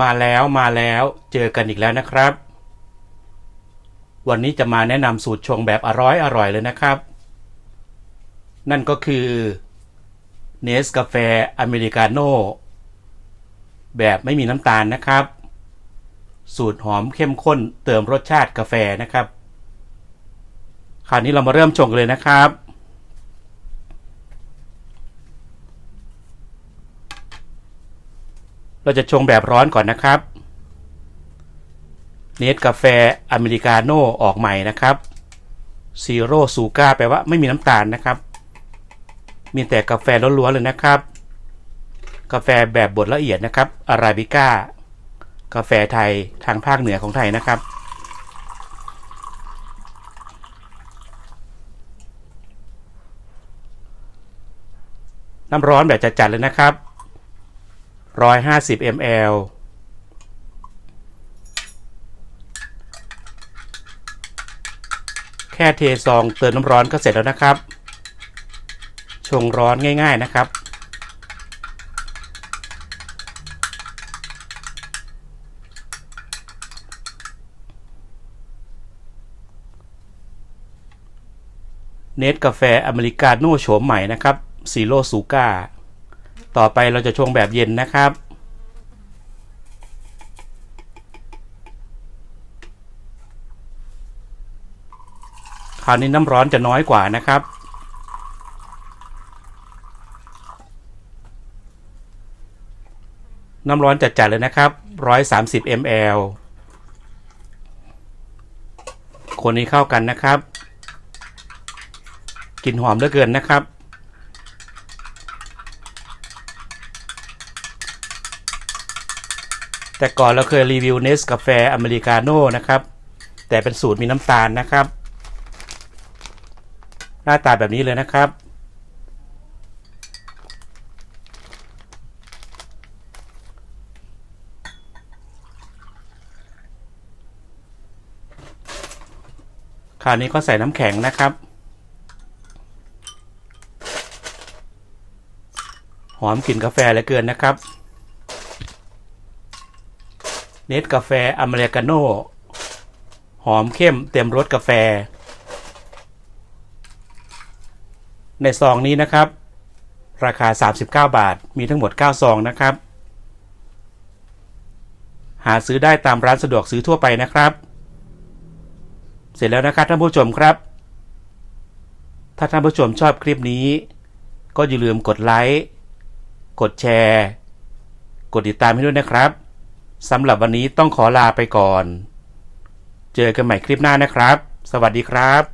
มาแล้วมาแล้วเจอกันอีกแล้วนะครับ วันนี้จะมาแนะนำสูตรชงแบบอร่อยอร่อยเลยนะครับ นั่นก็คือเนสกาแฟอเมริกาโน่แบบไม่มีน้ำตาลนะครับ สูตรหอมเข้มข้นเติมรสชาติกาแฟนะครับ คราวนี้เรามาเริ่มชงกันเลยนะครับ เราจะชงแบบร้อนก่อนนะครับ เนสกาแฟอเมริกาโน่ออกใหม่นะครับซีโร่ซูก้าแปลว่าไม่มีน้ำตาลนะครับ มีแต่กาแฟล้วนๆเลยนะครับ กาแฟแบบบดละเอียดนะครับอาราบิก้ากาแฟไทยทางภาคเหนือของไทยนะครับ น้ำร้อนแบบจัดๆเลยนะครับ 150 ml แค่เทซองเติมน้ำร้อนก็เสร็จแล้วนะครับ ชงร้อนง่าย ๆนะครับ เนสกาแฟอเมริกาโน่โฉมใหม่นะครับซีโร่ซูก้า ต่อไปเราจะชงแบบเย็นนะครับ คราวนี้น้ำร้อนจะน้อยกว่านะครับน้ำร้อนจัดๆเลยนะครับ 130 ml คนนี้เข้ากันนะครับ กลิ่นหอมเหลือเกินนะครับ แต่ก่อนเราเคยรีวิวเนสกาแฟอเมริกาโน่นะครับ แต่เป็นสูตรมีน้ำตาลนะครับ หน้าตาแบบนี้เลยนะครับ คราวนี้ก็ใส่น้ำแข็งนะครับหอมกลิ่นกาแฟเหลือเกินนะครับ เนสกาแฟอเมริกาโน่หอมเข้มเต็มรสกาแฟ ในซองนี้นะครับ ราคา 39 บาทมีทั้งหมด 9 ซองนะครับ หาซื้อได้ตามร้านสะดวกซื้อทั่วไปนะครับ เสร็จแล้วนะครับท่านผู้ชมครับ ถ้าท่านผู้ชมชอบคลิปนี้ ก็อย่าลืมกดไลค์กดแชร์ กดติดตามให้ด้วยนะครับ สำหรับวันนี้ต้องขอลาไปก่อน เจอกันใหม่คลิปหน้านะครับ สวัสดีครับ